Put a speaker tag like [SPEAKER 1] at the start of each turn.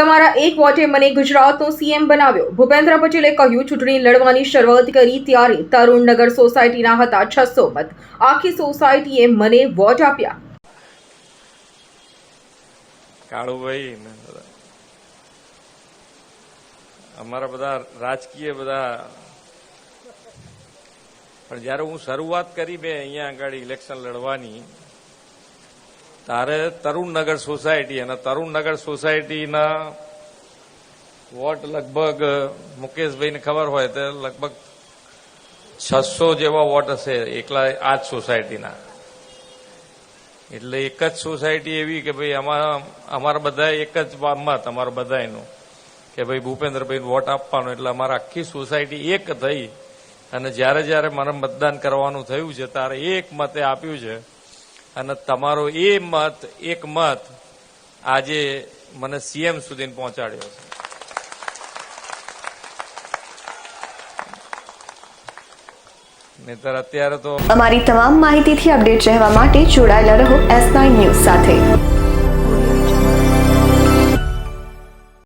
[SPEAKER 1] તમારા એક વોટે મને ગુજરાતનો સીએમ બનાવ્યો. ભૂપેન્દ્ર પટેલે કહ્યું, ચૂંટણી લડવાની શરૂઆત કરી ત્યારે તરુણનગર સોસાયટીના હતા છસો મત. આખી સોસાયટીએ મને વોટ આપ્યા.
[SPEAKER 2] કાળુભાઈ અમારા બધા રાજકીય બધા પણ જ્યારે હું શરૂઆત કરી મેં અહીંયા આગળ ઇલેક્શન લડવાની ત્યારે તરુણનગર સોસાયટી અને તરુણનગર સોસાયટીના વોટ લગભગ, મુકેશભાઈને ખબર હોય તો લગભગ છસો જેવા વોટ હશે એકલા આ જ સોસાયટીના. એટલે એક જ સોસાયટી એવી કે ભાઈ અમારા અમારા બધા એક જ મત અમારા બધાનું કે ભાઈ ભૂપેન્દ્રભાઈ વોટ આપવાનો. એટલે અમારા આખી સોસાયટી એક થઈ અને જ્યારે જ્યારે મને મતદાન કરવાનું થયું છે ત્યારે એક મતે આપ્યું છે અને તમારો એ મત, એક મત આજે મને સીએમ સુધી પહોંચાડ્યો છે. નહીતર અત્યારે તો
[SPEAKER 3] અમારી તમામ માહિતીથી અપડેટ રહેવા માટે જોડાયેલા રહો એસ નાઇન ન્યૂઝ સાથે.